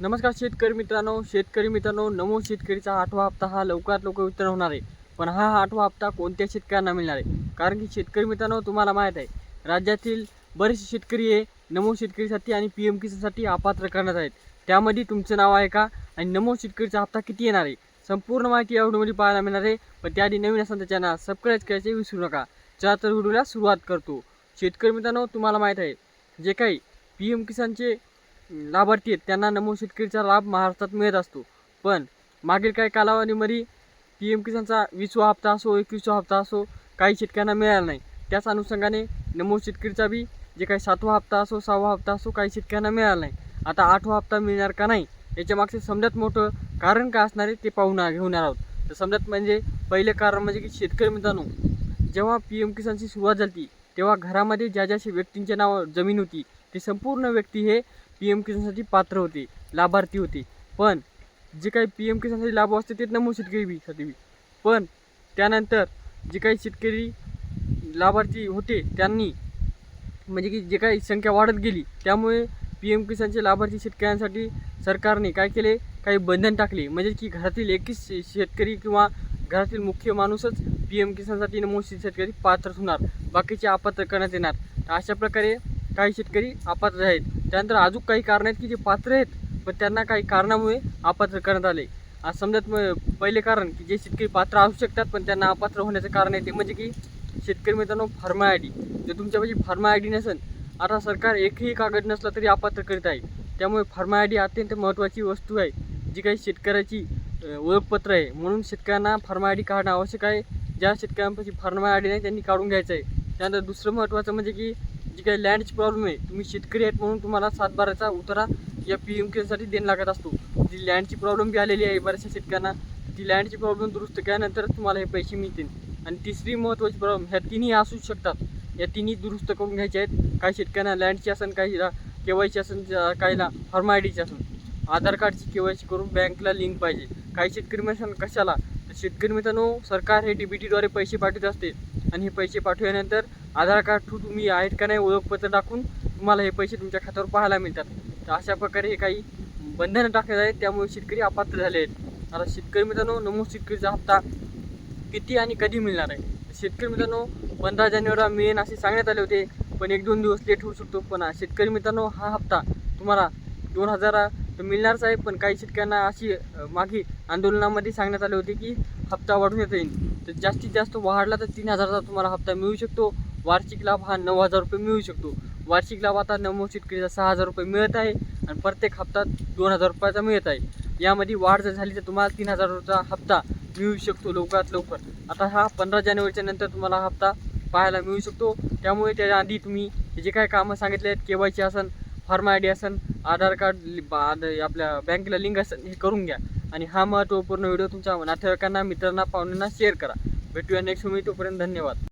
नमस्कार शेतकरी मित्रांनो शेतकरी मित्रांनो नमो शेतकरीचा आठवा हप्ता हा लवकरात लवकर वितरण होणार आहे. पण हा आठवा हप्ता कोणत्या शेतकऱ्यांना मिळणार आहे? कारण की शेतकरी मित्रांनो तुम्हाला माहीत आहे राज्यातील बरेचसे शेतकरी हे नमो शेतकरीसाठी आणि पी एम किसानसाठी अपात्र करण्यात आहेत. त्यामध्ये तुमचं नाव आहे का? आणि नमो शेतकरीचा हप्ता किती येणार आहे? संपूर्ण माहिती या व्हिडिओमध्ये पाहायला मिळणार आहे. पण त्याआधी नवीन असेल तर चॅनल सबस्क्राईब करायचे विसरू नका. चला तर व्हिडिओला सुरुवात करतो. शेतकरी मित्रांनो तुम्हाला माहीत आहे जे काही पी एम किसानचे लाभार्थी आहेत. त्यांना नमो शेतकरीचा लाभ महाराष्ट्रात मिळत असतो. पण मागील काही कालावधीमध्ये पी एम किसानचा वीसवा हप्ता असो एकवीसवा हप्ता असो काही शेतकऱ्यांना मिळाला नाही. त्याच अनुषंगाने नमो शेतकरीचा बी जे काही सातवा हप्ता असो सहावा हप्ता असो काही शेतकऱ्यांना मिळाला नाही. आता आठवा हप्ता मिळणार का नाही याच्या मागचे समजात मोठं कारण काय असणार आहे ते पाहून घेऊन आहोत. तर समजात म्हणजे पहिले कारण म्हणजे की शेतकरी मित्रांनो जेव्हा पी एम किसानची सुरुवात झाली तेव्हा घरामध्ये ज्या ज्या व्यक्तींच्या नावावर जमीन होती ते संपूर्ण व्यक्ती हे पी एम किसानसाठी पात्र होते लाभार्थी होते. पण जे काही पी एम किसानसाठी लाभ असते ते नमो शेतकरी बी साठी बी पण त्यानंतर जे काही शेतकरी लाभार्थी होते त्यांनी म्हणजे की जे काही संख्या वाढत गेली त्यामुळे पी एम किसानचे लाभार्थी शेतकऱ्यांसाठी सरकारने काय केले? काही बंधन टाकले. म्हणजे की घरातील एकच शे- शेतकरी किंवा घरातील मुख्य माणूसच पी एम किसानसाठी नमो शेतकरी पात्र होणार. बाकीचे अपात्र करण्यात येणार. अशा प्रकारे काही शेतकरी अपात्र आहेत. त्यानंतर अजून काही कारण आहेत की जे पात्र आहेत पण त्यांना काही कारणामुळे अपात्र करण्यात आले. आज समजत म- पहिले कारण की जे शेतकरी पात्र असू शकतात पण त्यांना अपात्र होण्याचं कारण आहे ते म्हणजे की शेतकरी मित्रांनो फार्मा आय डी. जर तुमच्यापाशी फार्मा आय डी नसेल आता सरकार एकही कागद नसला तरी अपात्र करीत आहे. त्यामुळे फार्मा आय डी अत्यंत महत्त्वाची वस्तू आहे जी काही शेतकऱ्याची ओळखपत्र आहे. म्हणून शेतकऱ्यांना फार्मा आय डी काढणं आवश्यक आहे. ज्या शेतकऱ्यांपाशी फार्मा आय डी नाही त्यांनी काढून घ्यायचं आहे. त्यानंतर दुसरं महत्त्वाचं म्हणजे की जी काही लँडची प्रॉब्लेम आहे तुम्ही शेतकरी आहेत म्हणून तुम्हाला सातबाराचा उतारा या पी एम केसाठी देणं लागत असतो. जी लँडची प्रॉब्लेम बी आलेली आहे बऱ्याचशा शेतकऱ्यांना ती लँडची प्रॉब्लेम दुरुस्त केल्यानंतर तुम्हाला हे पैसे मिळतील. आणि तिसरी महत्त्वाची प्रॉब्लेम ह्या तिन्ही असू शकतात. या तिन्ही दुरुस्त करून घ्यायच्या आहेत. काही शेतकऱ्यांना लँडची असेल काही के वाय सी असेल काहीला फॉर्म आय डीची असेल आधार कार्डची के वाय सी करून बँकला लिंक पाहिजे. काही शेतकरी म्हणशाल कशाला? तर शेतकरी मित्रांनो सरकार हे डी बी टीद्वारे पैसे पाठवत असते. आणि हे पैसे पाठवल्यानंतर आधार कार्ड थ्रू तुम्ही आहेत का नाही ओळखपत्र टाकून तुम्हाला हे पैसे तुमच्या खात्यावर पाहायला मिळतात. तर अशा प्रकारे हे काही बंधनं टाकण्यात आहेत त्यामुळे शेतकरी अपात्र झाले आहेत. आता शेतकरी मित्रांनो नमो शेतकरीचा हप्ता किती आणि कधी मिळणार आहे? शेतकरी मित्रांनो पंधरा जानेवारीला मिळेन असे सांगण्यात आले होते पण एक दोन दिवस लेट होऊ शकतो. पण शेतकरी मित्रांनो हा हप्ता तुम्हाला दोन हजार तर मिळणारच आहे पण काही शेतकऱ्यांना अशी मागे आंदोलनामध्ये सांगण्यात आले होते की हप्ता वाढून येता येईल. तर जास्तीत जास्त वाढला तर तीन हजाराचा तुम्हाला हप्ता मिळू शकतो. वार्षिक लाभ हा नऊ हजार रुपये मिळू शकतो. वार्षिक लाभ आता नमो शेतकरीचा सहा हजार रुपये मिळत आहे आणि प्रत्येक हप्ता दोन हजार रुपयाचा मिळत आहे. यामध्ये वाढ जर झाली तर तुम्हाला तीन हजार रुपयाचा हप्ता मिळू शकतो लवकरात लवकर. आता हा पंधरा जानेवारीच्या नंतर तुम्हाला हप्ता पाहायला मिळू शकतो. त्यामुळे त्याच्या आधी तुम्ही जे काही कामं सांगितले आहेत के वाय सी असन फार्म आय डी असन आधार कार्ड लि- बा- आपल्या बँकेला लिंक असेल हे करून घ्या. आणि हा महत्त्वपूर्ण व्हिडिओ तुमच्या नातेवाईकांना मित्रांना पाहुण्यांना शेअर करा. भेटूया नेक्स्ट मी तोपर्यंत धन्यवाद.